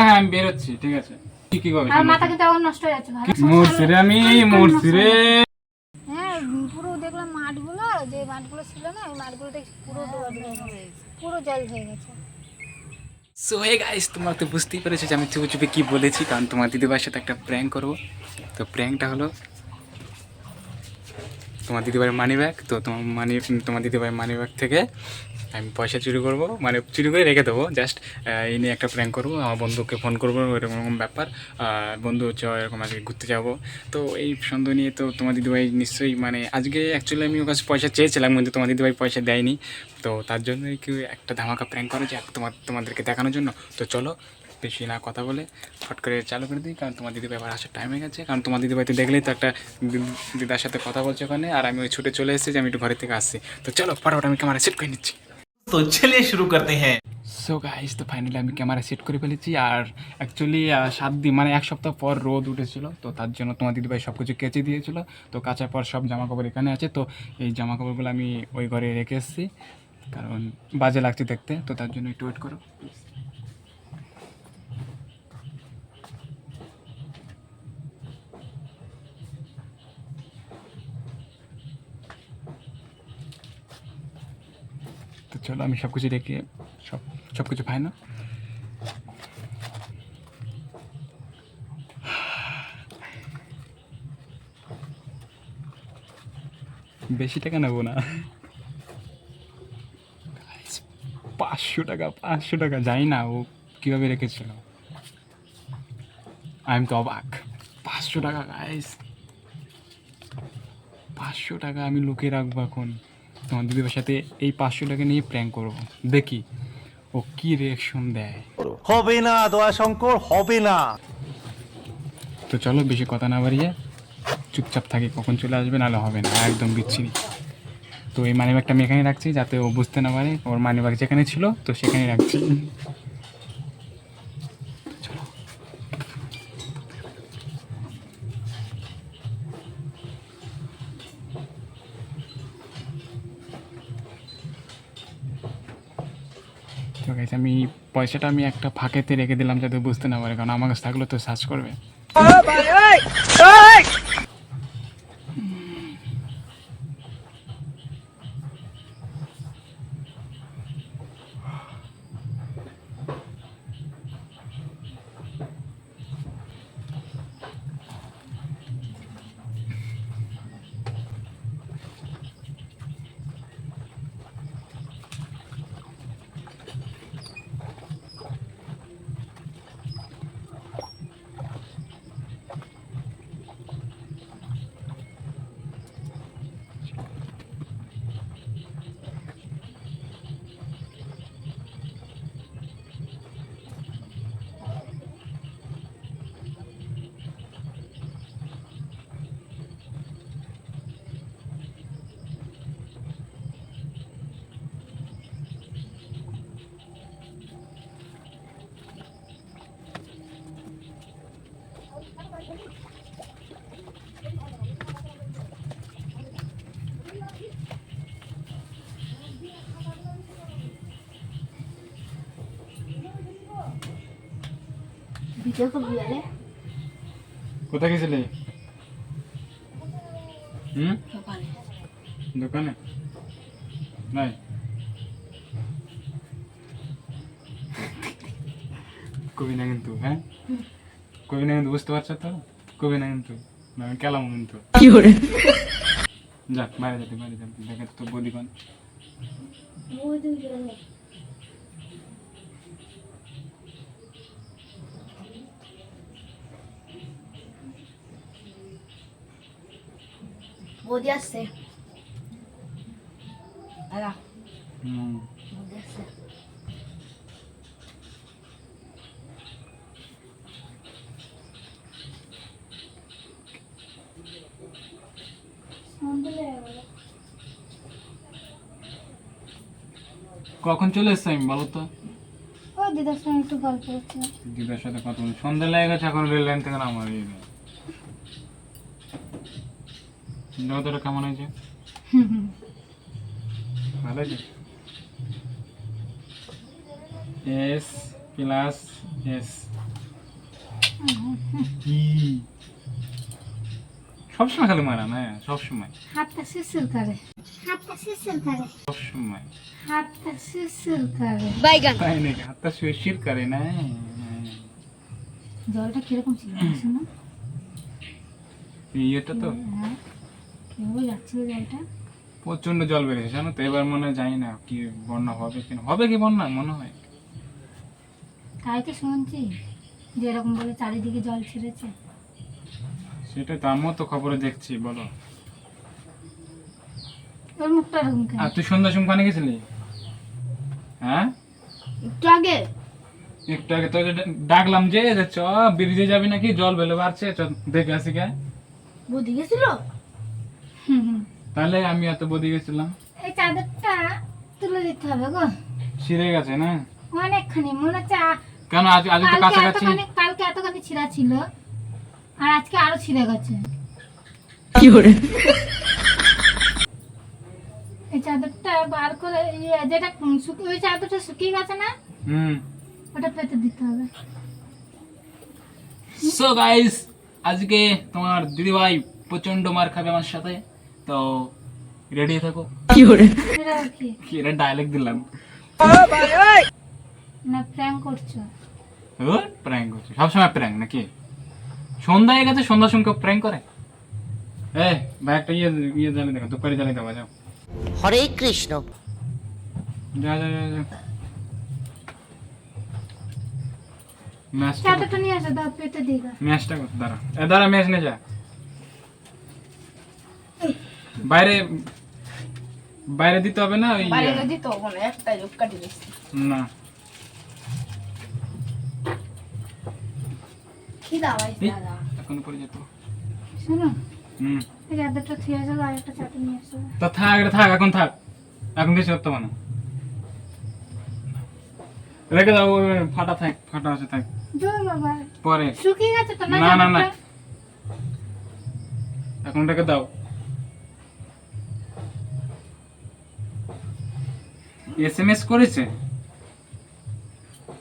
হ্যাঁ হ্যাঁ আমি বেরোচ্ছি ঠিক আছে। কি কি করবে? আর মাথা কিন্তু এখন নষ্ট হয়ে যাচ্ছে মরছি রে আমি? মরছি রে। হ্যাঁ পুরো দেখলাম মাঠগুলো যে মাঠগুলো ছিল না ওই মাঠগুলো দেখছি পুরো হয়ে পুরো জল হয়ে গেছে। সো হে গাইস তোমরা তো বুঝতেই পেরেছ যে আমি চুপে চুপে কি বলেছি কারণ তোমার দিদিবার সাথে একটা প্র্যাঙ্ক করব। তো প্র্যাঙ্কটা হলো তোমার দিদিভাইয়ের মানি ব্যাগ তো তোমার মানি তোমার দিদিভাইয়ের মানি ব্যাগ থেকে আমি পয়সা চুরি করব মানে চুরি করে রেখে দেবো জাস্ট এই নিয়ে একটা প্র্যাঙ্ক করব, আমার বন্ধুকে ফোন করব, এরকম ব্যাপার বন্ধু হচ্ছে এরকম আজকে ঘুরতে যাব। তো এই সন্দেহ নিয়ে তো তোমার দিদিভাই নিশ্চয়ই মানে আজকে অ্যাকচুয়ালি আমি ওর কাছে পয়সা চেয়েছিলাম, কিন্তু তোমার দিদিভাই পয়সা দেয়নি। তো তার জন্যই কি একটা ধামাকা প্র্যাঙ্ক করা যাক তোমার, তোমাদেরকে দেখানোর জন্য? তো চলো বেশি না কথা বলে ফট করে চালু করে দিই কারণ তোমার দিদিভাই আবার আসার টাইম হয়ে গেছে। কারণ তোমার দিদিভাইতে দেখলেই তো একটা দিদার সাথে কথা বলছে ওখানে আর আমি ওই ছুটে চলে এসেছি যে আমি একটু ঘরের থেকে আসছি। তো চলো ফটাফট আমি ক্যামেরা সেট করে নিচ্ছি। তো চলে শুরু করতে হ্যাঁ। সো গাইস তো ফাইনালি আমি ক্যামেরা সেট করে ফেলেছি আর অ্যাকচুয়ালি সাত দিন মানে এক সপ্তাহ পর রোদ উঠেছিল তো তার জন্য তোমার দিদিভাই সব কিছু কেচে দিয়েছিল। তো কাচার পর সব জামা কাপড় এখানে আছে তো এই জামা কাপড়গুলো আমি ওই ঘরে রেখে এসেছি কারণ বাজে লাগছে দেখতে তো তার জন্য একটু ওয়েট করো। চলো, আমি সব কিছু রেখে সব সব কিছু পাই না। বেশি টাকা নেব না। পাঁচশো টাকা পাঁচশো টাকা যাই না ও কীভাবে রেখেছিল। আমি তো অবাক। পাঁচশো টাকা গাইস পাঁচশো টাকা আমি লুকিয়ে রাখব এখন। তোমার দিদির সাথে এই পাঁচশো টাকা নিয়ে প্র্যাঙ্ক করব দেখি ও কি রিয়াকশন দেয়। হবে না দয়া শঙ্কর হবে না। তো চলো বেশি কথা না বাড়িয়ে চুপচাপ থাকি কখন চলে আসবে নাহলে হবে না একদম বিচ্ছিরি। তো এই মানিব্যাগটা আমি এখানে রাখছি যাতে ও বুঝতে না পারে ওর মানিব্যাগ যেখানে ছিল তো সেখানে রাখছি। Guys, আমি পয়সাটা আমি একটা ফাঁকেতে রেখে দিলাম যাতে বুঝতে না পারে কারণ আমার কাছে থাকলে তো সার্চ করবে। কোথায় গেছিলে? হুম? দোকানে? নাই? কবি না কিন্তু হ্যাঁ? কবি না কিন্তু বুঝতে পারছ তো? কবি না কিন্তু না, আমি কেলাম কিন্তু। যাক বাইরে যেতে বাইরে যেতে দেখে তো বদি পান বৌদি আসছে দাদা। বৌদি আসছে কখন চলে এসছে আমি বলো তো? ওই দিদার সঙ্গে একটু গল্প করছিলাম। দিদার সাথে কথা বলি। সন্ধ্যা লেগে গেছে এখন রেল লাইন থেকে নামার এই জগতটা কেমন হয়েছে? ভালো হয়েছে এস প্লাস এস সবসময় খালি মারা না সবসময়। হাতটা শিরশির করে। হাতটা শিরশির করে। সবসময়। হাতটা শিরশির করে। তাই নাকি? হাতটা শুয়ে করে না জলটা কীরকম ছিল শোনো ইয়েটা তো জলটা? প্রচণ্ড জল বেড়েছে জানো তো? এবার মনে জানি না কি বন্যা হবে কিনা। হবে কি বন্যা? মনে হয়। তাই তো শুনছি বলে চারিদিকে জল ছেড়েছে। সেটা তো আমিও তো খবরে দেখছি বলো। ওর মুখটা এরকম কেন? আর তুই সন্ধ্যা সময় কানে গেছিলি? হ্যাঁ? একটু আগে। একটু আগে তো ডাকলাম যে চ ব্রিজে যাবি নাকি? জল বেলে বাড়ছে চ দেখে আসি কে। বদি গেছিল? তাহলে আমি এত বদি গেছিলাম। এই চাদরটা তুলে দিতে হবে গো। ছিঁড়ে গেছে না? অনেকখানি মনে হচ্ছে কেন আজ আজ তো কালকে কাছাকাছি? কালকে এতখানি ছিঁড়া ছিল আর আজকে আরও ছিঁড়ে গেছে। কি করে? এই চাদরটা বার করে যেটা শুকিয়ে ওই চাদরটা শুকিয়ে গেছে না হুম। ওটা পেতে দিতে হবে। সো গাইস আজকে তোমার দিদিভাই প্রচণ্ড মার খাবে আমার সাথে। তো রেডি থাকো কি কি এটা ডায়লগ দিলাম না প্র্যাঙ্ক করছ প্র্যাঙ্ক হচ্ছে সবসময় প্র্যাঙ্ক নাকি সন্ধ্যা হয়ে গেছে সন্ধ্যার সঙ্গে প্র্যাঙ্ক করে? এ ভাই একটা ইয়ে ইয়ে জ্বালিয়ে দেখো দুপারি জ্বালিয়ে দেওয়া যাও। হরে কৃষ্ণ। যা যা যা যা। ম্যাচটা নিয়ে আসো দাও পেতে দিই ম্যাচটা দাঁড়া। এ দাঁড়া ম্যাচ নে যা। বাইরে বাইরে দিতে হবে না ওই বাইরে ইয়ে, দিত ওখানে একটা যোগ কাটি দিচ্ছি না। খিদা ভাই দাদা। এখন পরে যেত। শোনো হুম। এই চাদরটা থুয়ে আসো আর একটা চাদর নিয়ে আসো। তো থাক এটা থাক এখন থাক। এখন কিছু করতে না। রেখে দাও ফাটা থাক ফাটা আছে থাক। পরে। শুকিয়ে গেছে তো না না, না, না। এখন রেখে দাও। এস এম এস করেছে?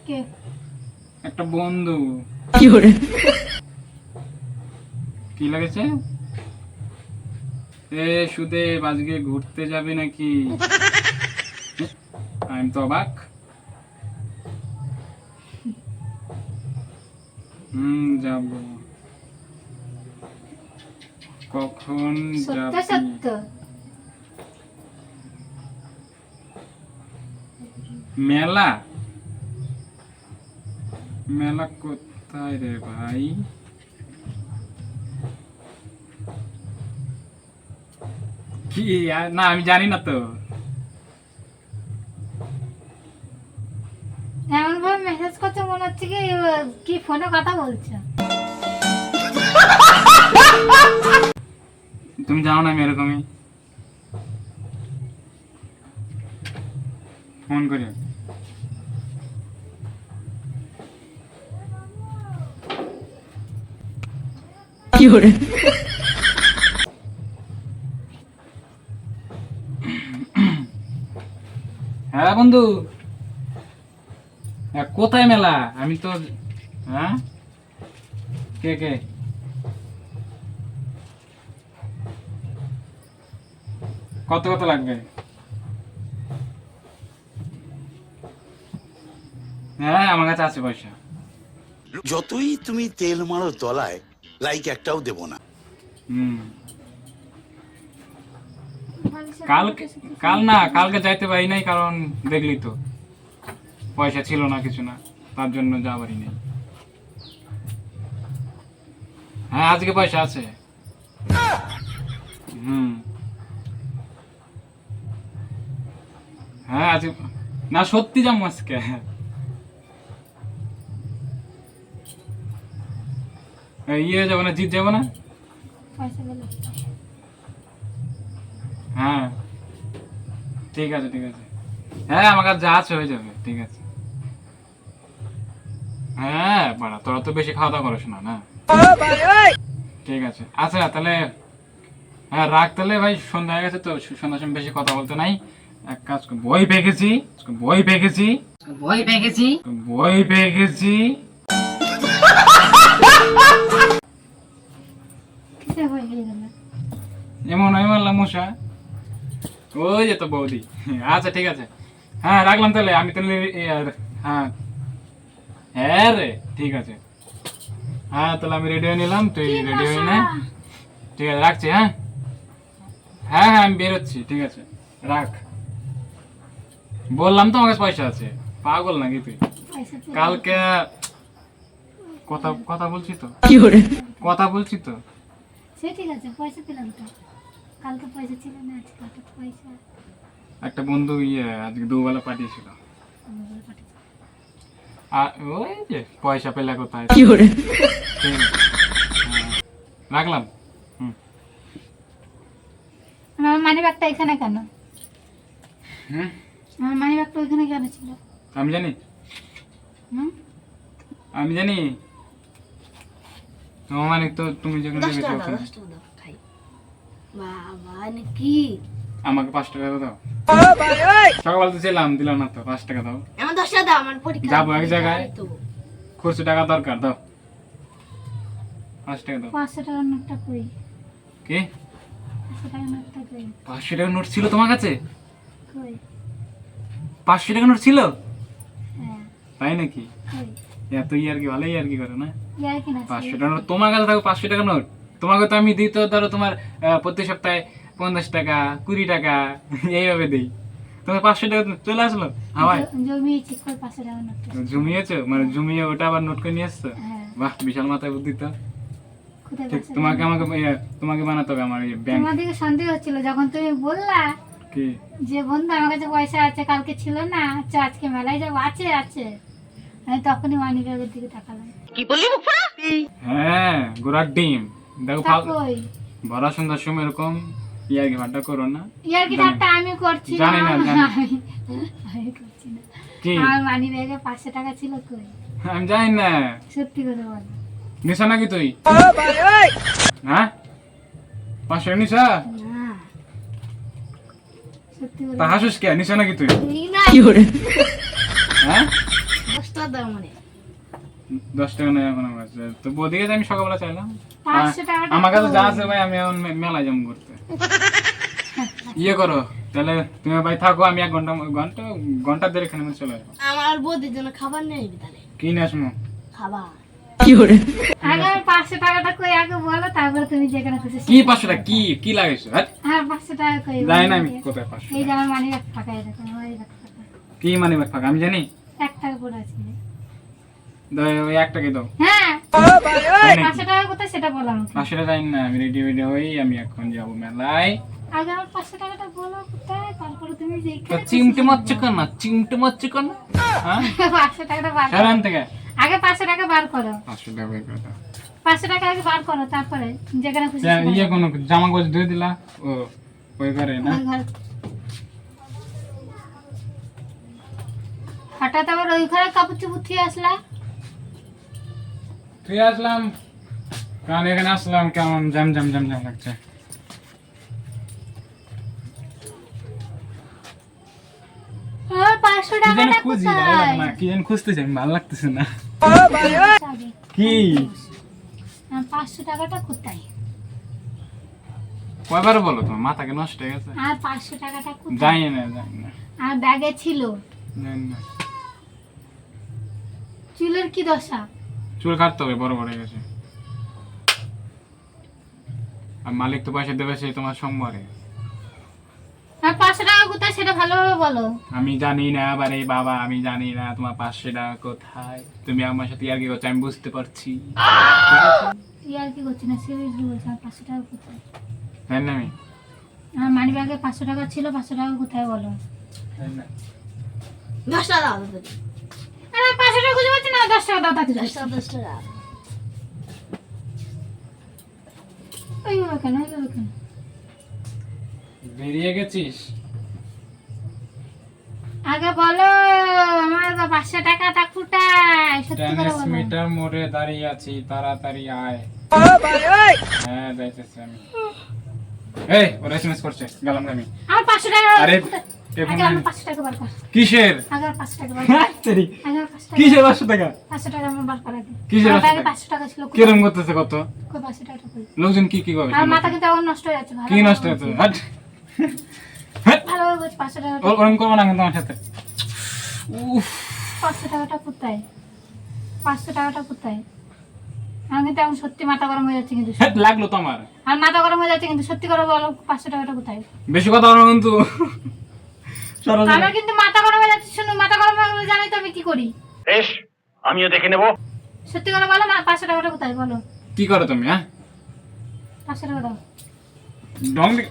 কে? একটা বন্ধু। কি করে? কি লাগেছে? এ সুদে আজকে ঘুরতে যাবে নাকি? আমি তো অবাক। হুম যাব। কখন সত্য যাবি? মেলা? মেলা কোথায় রে ভাই? কি না আমি জানি না তো। এমন ভাবে মেসেজ করছে মনে হচ্ছে কি কি ফোনে কথা বলছো। তুমি জানো না আমি এরকমই। ফোন করি। হ্যাঁ বন্ধু। হ্যাঁ, কোথায় মেলা? আমি তো হ্যাঁ? কে কে? কত কত লাগবে? হ্যাঁ আমার কাছে আছে পয়সা। যতই তুমি তেল মারো তলায় লাইক একটাও দেব না। কাল না, কালকে যাইতে পারি নাই, কারণ দেখলি তো। পয়সা ছিল না কিছু না, তার জন্য যাবারই নেই। হ্যাঁ আজকে পয়সা আছে। হুম। হ্যাঁ আজকে না, সত্যি যাব আজকে। ইয়ে যাব না জিত যাব না? হ্যাঁ। ঠিক আছে ঠিক আছে। হ্যাঁ আমার কাছে যা আছে হয়ে যাবে ঠিক আছে। হ্যাঁ বাড়া তোরা তো বেশি খাওয়া দাওয়া করিস না না? ঠিক আছে। আচ্ছা তাহলে হ্যাঁ রাখ তাহলে ভাই সন্ধ্যা হয়ে গেছে তো সন্ধ্যার সময় বেশি কথা বলতে নাই। এক কাজ কর বই পেকেছি বই পেকেছি বই পেকেছি বই পেকেছি এমন আমি মারলাম মশা। ওই যে তো বৌদি। আচ্ছা ঠিক আছে। হ্যাঁ রাখলাম তাহলে। আমি তাহলে হ্যাঁ। হ্যাঁ রে ঠিক আছে। হ্যাঁ তাহলে আমি রেডি হয়ে নিলাম। তুই রেডি হয়ে নে। ঠিক আছে রাখছি হ্যাঁ? হ্যাঁ হ্যাঁ আমি বেরোচ্ছি। ঠিক আছে রাখ। বললাম তো আমার কাছে পয়সা আছে। পাগল নাকি তুই? কালকে কথা কথা বলছি তো? কথা বলছি তো? সে ঠিক আছে পয়সা পেলাম তো। কালকে পয়সা ছিল না আজকে হঠাৎ পয়সা। একটা বন্ধু ইয়ে আজকে দুবেলা পাঠিয়েছিল। আর ওই যে পয়সা পেলে কোথায়। হ্যাঁ, রাখলাম। হুম। আমার মানি ব্যাগটা এখানে কেন? হুম আমার মানি ব্যাগটা ওইখানে কেন ছিল? আমি জানি। হুম? আমি জানি। তোমার মানে তো তুমি যখন দশ দাও ওখানে। বাবা নাকি আমাকে পাঁচ টাকা দাও। সকালবেলা তো ছিলাম দিলাম না তো পাঁচ টাকা দাও। আমার দশ টাকা দাও আমার পরীক্ষা যাব এক জায়গায়। খুচরো টাকা দরকার দাও। পাঁচ টাকা দাও। পাঁচশো টাকার নোটটা কই? কি? পাঁচশো টাকার নোট ছিল তোমার কাছে? পাঁচশো টাকা নোট ছিল? হ্যাঁ। তাই নাকি? এত ইয়ার কি ভালোই আর কি করে না? ইয়ার পাঁচশো টাকা তোমার কাছে থাকো পাঁচশো টাকা নোট। তোমাকে তো আমি দিই তো ধরো তোমার প্রতি সপ্তাহে পঞ্চাশ টাকা কুড়ি টাকা এইভাবে দিই। তোমার পাঁচশো টাকা চলে আসলো জ- জমিয়েছি মানে জমিয়ে ওটা আবার নোট করে নিয়ে আসছো? হ্যাঁ। বাহ বিশাল মাথায় বুদ্ধি তো। তোমাকে আমাকে তোমাকে বানাতে হবে আমার ব্যাংক তোমার দিকে সন্দেহ হচ্ছিল যখন তুমি বললা কি? যে বন্ধু আমার কাছে পয়সা আছে কালকে ছিল না আচ্ছা আজকে মেলায় যাব। আছে আছে। আমি তখনই দিকে তাকালাম। হ্যাঁ গোড়ার ডিম। দেখো ভরা সন্ধ্যার সময় এরকম ইয়ার কি করো না। কি ঠাট্টা? আমি করছি জানি না, জানি। আমি- করছি না। কি? আমার মানি ব্যাগে পাঁচশো টাকা ছিল কই? আমি জানি না। সত্যি কথা বল। নিশা নাকি তুই? হ্যাঁ? পাঁচশো নিশা তা হাসুস কে? নিশা নাকি তুই? না। হ্যাঁ? দাও মানে। দশ টাকা নেই এখন আমার কাছে। তো বদিকে আমি সকালবেলা চাইলাম। আমার কাছে যা আছে ভাই আমি এখন মে- মেলায় যাব ঘুরতে। ইয়ে করো তাহলে তুমি ভাই থাকো আমি এক ঘণ্টা ঘণ্টা ঘণ্টা দেড় এখানে চলে আসব। আমার বৌদির জন্য খাবার নেই তাহলে। কি নিয়ে আসব? খাবার। আগে আমার পাঁচশো টাকাটা কই আগে বলো তারপরে তুমি যেখানে খুশি কি পাঁচশো টাকা? কি কি লাগাইছো হ্যাঁ? আর পাঁচশো টাকা কই জানি না আমি কোথায় পাঁচশো এই যে আমার মানি ব্যাগ ফাঁকা এরকম আমার এই ব্যাগ ফাঁকা। কি মানে ব্যাগ ফাঁকা? আমি জানি। এক টাকা করে আছে। ওই এক টাকা দাও। হ্যাঁ। পাঁচশো টাকা কোথায় সেটা বলো আমাকে। পাঁচশো টাকা জানি না আমি রেডি রেডি হই আমি এখন যাব মেলায়। আগে আমার পাঁচশো টাকাটা বলো কোথায় তারপরে তুমি যেখানে চিমটে মারছে কেন? চিমটে মারছে কেন? হ্যাঁ? পাঁচশো টাকাটা বার করো। থেকে। আগে পাঁচশো টাকা বার করো। পাঁচশো টাকা বের করে। পাঁচশো টাকা আগে বার করো তারপরে যেখানে খুশি ইয়ে কোনো জামা কাপড় ধুয়ে দিলা ও ওই করে না? হঠাৎ আবার ওই ঘরে কাপড় চুপুর থুয়ে আসলা? তুই আসলাম। কারণ এখানে আসলাম কেমন জাম জাম জাম জাম লাগছে। পাঁচশো কি টাকাটা কোথায়? কি খুঁজতেছি আমি ভালো লাগতেছে না। কি? পাঁচশো টাকাটা কোথায়? কয়বার বলো তোমার মাথা কি নষ্ট হয়ে গেছে। আর পাঁচশো টাকাটা জানি না জানি না। আর ব্যাগে ছিল? জানি না। চুলের কি দশা? চুল কাটতে হবে বড় বড় গেছে। আর মালিক তো পয়সা দেবে সেই তোমার সোমবারে। আর পাঁচশো টাকা কোথায় সেটা ভালোভাবে বলো। আমি জানি না আবার এই বাবা আমি জানি না তোমার পাঁচশো টাকা কোথায়? তুমি আমার সাথে আর কি করছ আমি বুঝতে পারছি। তুই আর কি করছি না সিরিয়াসলি বলছি আমার পাঁচশো টাকা কোথায়? জানি না আমি আমার মানি ব্যাগে পাঁচশো টাকা ছিল পাঁচশো টাকা কোথায় বলো? জানি না। দশ টাকা। আরে পাঁচশো টাকা খুঁজে পাচ্ছি না দশ টাকা দাও তাতে দশ টাকা দশ টাকা। ওইভাবে কেন ওইভাবে কেন? বেরিয়ে গেছিস? আগে বলো আমার বা পাঁচশো টাকাটা কোথায় সত্যি করে বলো। ট্রান্সমিটার মোড়ে দাঁড়িয়ে আছি তাড়াতাড়ি আয়। হ্যাঁ যাইতেছি আমি। এই ওরা এসএমএস করছে গেলাম আমি। আমার পাঁচশো টাকা আরে পাঁচশো কিসের? কিসের টাকা? কিরম করতেছে কত? লোকজন কি কি করে? নষ্ট হয়ে যাচ্ছে কি নষ্ট করব না কিন্তু আমার সাথে। পাঁচশো টাকাটা কোথায়? পাঁচশো টাকাটা কোথায়? আমি কিন্তু এখন সত্যি মাথা গরম হয়ে যাচ্ছে কিন্তু। লাগল তো আমার মাথা গরম হয়ে যাচ্ছে কিন্তু সত্যি করে বলো পাঁচশো টাকাটা কোথায়? বেশি কথা বলো কিন্তু। সরো। আমার কিন্তু মাথা গরম হয়ে যাচ্ছে শুনুন মাথা গরম হয়ে গেলে তো আমি কি করি। বেশ আমিও দেখে নেব। সত্যি করে বলো মা- পাঁচশো টাকাটা কোথায় বলো। কি করো তুমি হ্যাঁ? পাঁচশো টাকা দাও। দি-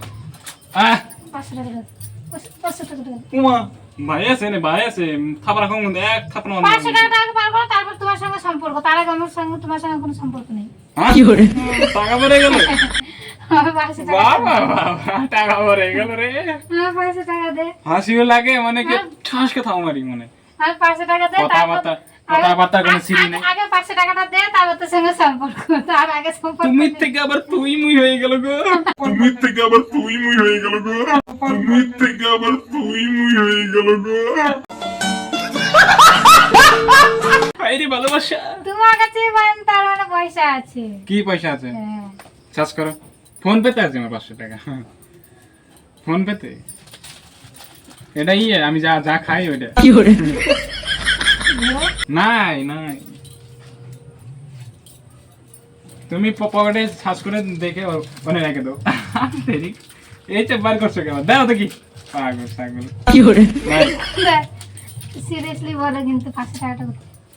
আহ! পাঁচশো টাকা দাও। পাঁচশো- পাঁচশো টাকা দাও। উমা ভাই আছে নে ভাই আছে। থাপড়া কম এক থাপড়া মারবো। পাঁচশো টাকা টাকা পার করো তারপর তোমার সঙ্গে সম্পর্ক। তার আগে আমার সঙ্গে তোমার সঙ্গে কোনো সম্পর্ক নেই। হ্যাঁ? টাকা গেল। রে। আমার পাঁচশো টাকা দে। হাসিও লাগে মানে কি ঠাসকে থাও মারি মনে। আর পাঁচশো টাকা দে তারপর কথাবার্তা কোনো সিরি নেই। আগে পাঁচশো টাকাটা দে তারপর তোর সঙ্গে সম্পর্ক তার আগে সম্পর্ক তুমি থেকে আবার তুই মুই হয়ে গেল গো। তুমি থেকে আবার তুই মুই হয়ে গেল গো। তুমি থেকে আবার তুই মুই হয়ে গেল গো। ভাইরে ভালোবাসা। তোমার কাছে তার মানে পয়সা আছে। কি পয়সা আছে? হ্যাঁ। চার্জ করো। ফোন পেতে আছে আমার পাঁচশো টাকা। ফোন পেতে? এটাই আমি যা যা খাই ওইটা। নাই নাই। তুমি পকেটে সার্চ করে দেখে ওখানে রেখে দাও। দেরি। এই তো বার করছ কেন? দাও দেখি। পাগল পাগল। নাই। সিরিয়াসলি বলো কিন্তু পাঁচশো টাকাটা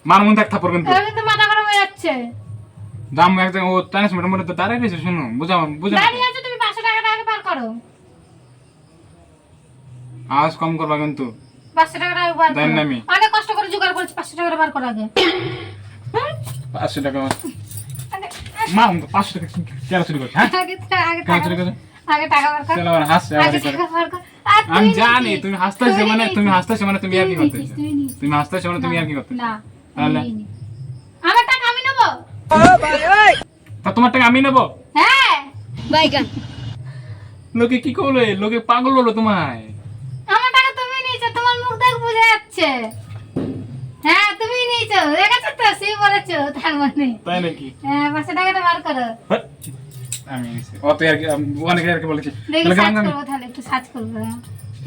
মার মন থাক থাপড় কিন্তু। কিন্তু মাথা গরম হয়ে যাচ্ছে। দাম একদম ও ট্রান্সমিটার মধ্যে তো দাঁড়াই রয়েছে শুনো বুঝাও বুঝাও দাঁড়িয়ে আছো তুমি পাঁচশো টাকাটা আগে পার করো। আওয়াজ কম করবা কিন্তু। পাঁচশো টাকাটা আগে বার দেন না আমি। অনেক কষ্ট করে জোগাড় করেছি পাঁচশো টাকাটা বার করো আগে। পাঁচশো টাকা আমার। আগে- মা পাঁচশো টাকা কেন চুরি করছে হ্যাঁ? আগে আগে কেন টাকা- চুরি করছে? আগে টাকা বার কর। চলো আমার হাসছে আগে টাকা আমি জানি তুমি হাসতেছো মানে তুমি হাসতেছো মানে তুমি আর কি করতেছো? নিয়েছিস। তুমি হাসতেছো মানে তুমি আর কি করতেছো? না তাহলে? আমি নিইনি। আমার টাকা আমি নেব তা তোমার টাকা আমি নেব? হ্যাঁ লোকে কি করল? লোকে পাগল হলো তোমায়। আমার টাকা তুমি নিয়েছো তোমার মুখ দেখ বোঝা যাচ্ছে। হ্যাঁ তুমি নিয়েছো দেখেছ তো সেই বলেছ তার মানে। তাই নাকি? হ্যাঁ পাঁচশো টাকাটা বার করো। আমি নিছি। অত আর কি আম- অনেকে আর কি বলেছি। দেখি সার্চ করব তাহলে একটু সার্চ করব। হ্যাঁ।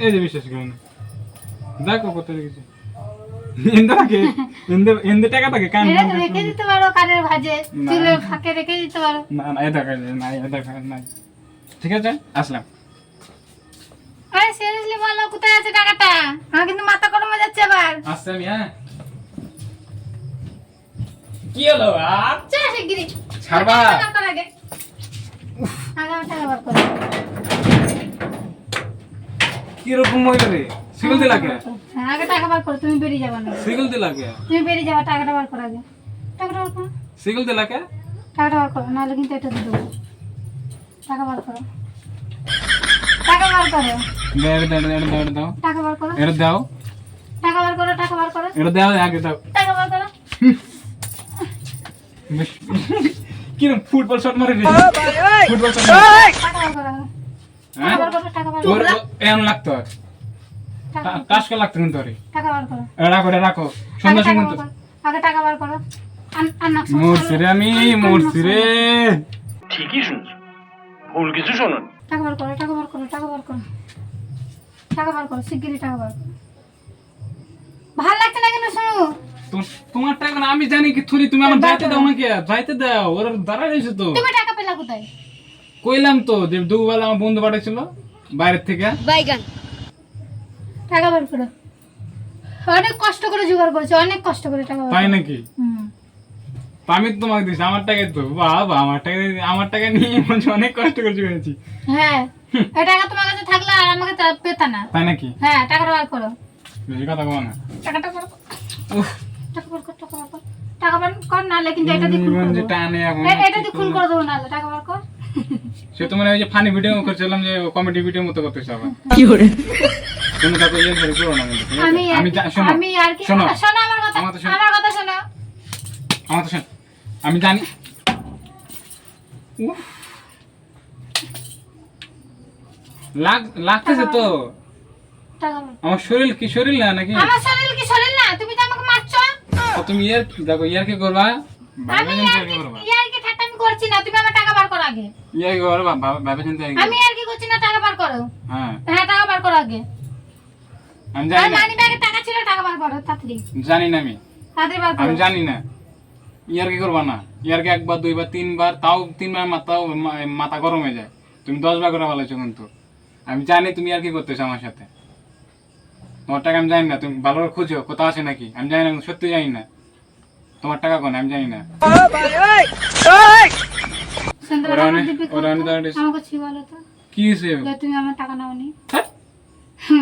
এই যে বিশ্বাস করো না দেখো কত লিখেছে এন্দে থাকে এন্দে এন্দে টাকা থাকে কান এটা রেখে দিতে পারো কানের ভাজে না। চুলের ফাঁকে রেখে দিতে পারো না না এ দেখা না এ দেখা নাই ঠিক আছে আসলাম আরে সিরিয়াসলি বলো কোথায় আছে টাকাটা আমার কিন্তু মাথা গরম হয়ে যাচ্ছে আবার আসছে আমি হ্যাঁ কি হলো আর চল শিগগিরি ছাড়বা? আগে টাকা বার করো কি রকম হইল রে সিগল দিলা কে হ্যাঁ আগে টাকা বার করো তুমি বেরিয়ে যাবে না সিগল দিলা কে তুমি বেরিয়ে যাবে টাকাটা বার করো আগে টাকাটা বার করো সিগল দিলা কে টাকাটা বার করো নাহলে কিন্তু এটা দিয়ে দেবো টাকা বার করো টাকা বার করো দাও এটা দাও টাকা বার করো এটা দাও টাকা বার করো টাকা বার করো এটা দাও আগে দাও টাকা বার করো কিরম ফুটবল শট মারে রে ফুটবল শট টাকা বার করো হ্যাঁ টাকা বার করো টাকা বার করো এমন লাগতো বার করো। লাগতো কিন্তু টাকা বার করো। রাখো রাখো। সন্ধ্যা বার করো। আগে টাকা বার করো। নাক মরছি রে আমি মরছি রে। ঠিকই শুনছো। ভুল কিছু শোনো টাকা বার করো টাকা বার করো টাকা বার করো। টাকা বার করো শিগগিরই টাকা বার করো। ভালো লাগছে না কেন শোনো? তো- তোমার টাকা না আমি জানি কি থুরি তুমি আমার যাইতে দাও না কে যাইতে দাও। ওরা দাঁড়ায় রয়েছে তো। তুমি টাকা পেলা কোথায়? কইলাম তো যে দুবেলা আমার বন্ধু পাঠাইছিল বাইরের থেকে। টাকা বার করো অনেক কষ্ট করে জোগাড় করেছ অনেক কষ্ট করে টাকা তাই নাকি। আমি তোমাকে দিচ্ছি আমার টাকায় তো। বাবা আমার টাকা আমার টাকা নিয়ে অনেক কষ্ট করে জুগেছি হ্যাঁ এই টাকা তোমার কাছে থাকলে আর আমাকে তা পেতা না। তাই নাকি? হ্যাঁ টাকাটা বার করো। বেশি কথা বলো না। টাকাটা বার করো। টাকা বার কর টাকা বার কর। টাকা বার কর নাহলে কিন্তু এটা দিয়ে খুন করে দেবো। এটা দিয়ে খুন করে দেবো নাহলে টাকা বার কর। সে তো মানে ওই যে ফানি ভিডিও করছিলাম যে কমেডি ভিডিও মতো করতেছে আবার। তুমি তাকে ইয়ে করে করো না? আমি আমি শোনো আমি আর কি শোনো। শোনো আমার কথা আমার কথা শোনো। আমার কথা শোনো। আমার তো শোন। আমি জানি লাগ লাগতেছে তো। আমার শরীর কি শরীর না নাকি? আমার শরীর কি শরীর না? তুমি তো আমাকে মারছো। তো তুমি ইয়ার দেখো ইয়ার কি করবা? আমি কি কি ইয়ার কি ঠাট্টা আমি করছি না? তুমি আমার টাকা বার করো আগে ইয়ার কি করবা ভাবে- ভাবে চিন্তে আর কি আমি আর কি করছি না টাকা বার করো। হ্যাঁ। হ্যাঁ টাকা বার করো আগে। আমি জানি না। মানি ব্যাগে টাকা ছিল টাকা বার করো তাড়াতাড়ি। জানি না আমি। তাড়াতাড়ি বার করো। আমি জানি না। ইয়ার কি করবা না? ইয়ার কি একবার দুইবার তিনবার? তাও তিনবার মাথা গরম হয়ে যায়। তুমি দশ বার করে বলেছ কিন্তু। আমি জানি তুমি আর কি করতেছো আমার সাথে। তোমার টাকা আমি জানি না। তুমি ভালো করে খুঁজো কোথাও আছে নাকি? আমি জানি না সত্যি জানি না। তোমার টাকা কোন আমি জানি না। আমাকে ছি বলো তো। কি হয়েছে তুমি আমার টাকা নাওনি?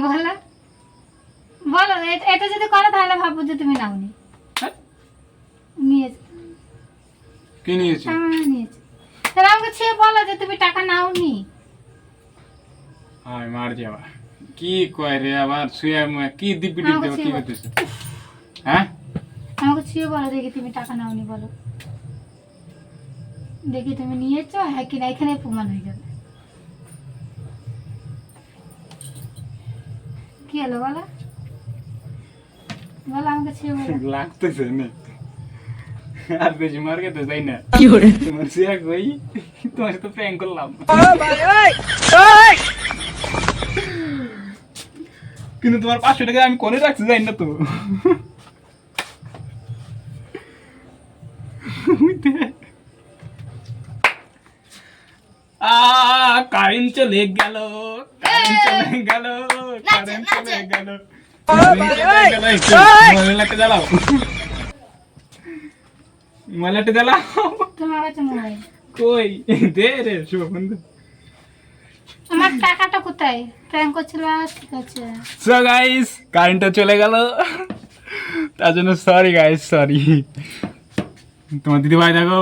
বলো। বলো এটা যদি করো তাহলে ভাববো যে তুমি নাওনি? নিয়েছো। কি নিয়েছে? আমি তাহলে আমাকে ছি বলো যে তুমি টাকা নাওনি। হাই মার যাবা কি কয় রে আবার? শুয়ে কি দিব্যি কি। হ্যাঁ? আমাকে ছি বলো দেখি তুমি টাকা নাওনি বলো। দেখি তুমি নিয়েছো হ্যাঁ কিনা এখানে প্রমাণ হয়ে যাবে। কি হলো বলো? বলো আমাকে ছি বলো। লাগতেছে না। আর বেশি মার খেতে না। তোমার তোমার সাথে প্র্যাঙ্ক করলাম। কিন্তু তোমার পাঁচশো টাকা আমি করে রাখছি যাই না তো। কারেন্ট চলে গেল কারেন্ট চলে গেল কারেন্ট চলে গেল। মোবাইলটা জ্বালাও মোবাইলটা জ্বালাও। তোমার কাছে মোবাইল কই? দে রে শুভ আমার টাকাটা কোথায়? প্র্যাঙ্ক করছিল ঠিক আছে। সো গাইস কারেন্টটা চলে গেল। তার জন্য সরি গাইস সরি তোমার দিদি ভাই দেখো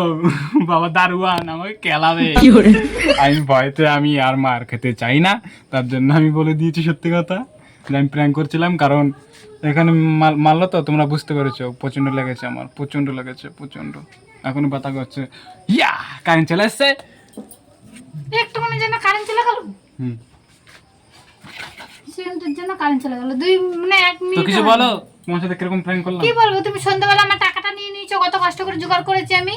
বাবা দারুয়ান আমাকে কেলাবে। আমি ভয়তে আমি আর মার খেতে চাই না তার জন্য আমি বলে দিয়েছি সত্যি কথা। যে আমি প্র্যাঙ্ক করছিলাম কারণ এখানে মাল মারলো তো তোমরা বুঝতে পেরেছ প্রচণ্ড লেগেছে আমার প্রচণ্ড লেগেছে প্রচণ্ড। এখনও ব্যথা করছে। ইয়া কারেন্ট চলে এসছে। একটু মনে জন্য কারেন্ট চলে গেল। হুম। সেকেন্ডের জন্য কারেন্ট চলে গেল। দুই মানে এক তো কিছু বলো? তোমার সাথে কীরকম প্র্যাঙ্ক করলাম? কি বলব তুমি সন্ধ্যাবেলা আমার টাকাটা নিয়ে নিয়েছো কত কষ্ট করে জোগাড় করেছি আমি?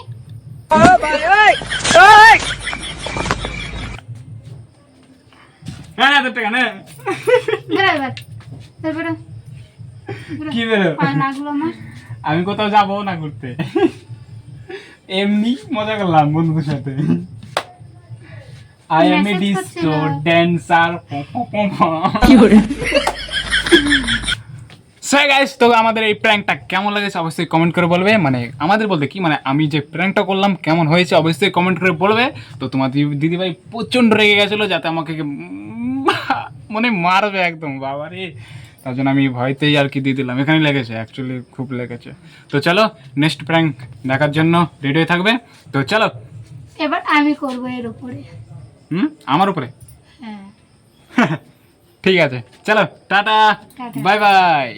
হ্যাঁ টাকা না। কি বেরো আমি কোথাও যাব না ঘুরতে। এমনি মজা করলাম বন্ধুদের সাথে। I am a Message disco করছিল। ড্যান্সার সো গাইস তো আমাদের এই প্র্যাঙ্কটা কেমন লেগেছে অবশ্যই কমেন্ট করে বলবে। মানে আমাদের বলতে কি মানে আমি যে প্র্যাঙ্কটা করলাম কেমন হয়েছে অবশ্যই কমেন্ট করে বলবে। তো তোমার দিদি- দিদিভাই প্রচণ্ড রেগে গেছিল যাতে আমাকে মানে মারবে একদম বাবা রে তার জন্য আমি ভয়তেই আর কি দিয়ে দিলাম। এখানে লেগেছে অ্যাকচুয়ালি খুব লেগেছে। তো চলো নেক্সট প্র্যাঙ্ক দেখার জন্য রেডি হয়ে থাকবে। তো চলো। এবার আমি করব এর উপরে। হুম? আমার উপরে? হ্যাঁ। ঠিক আছে চলো টাটা। Bye bye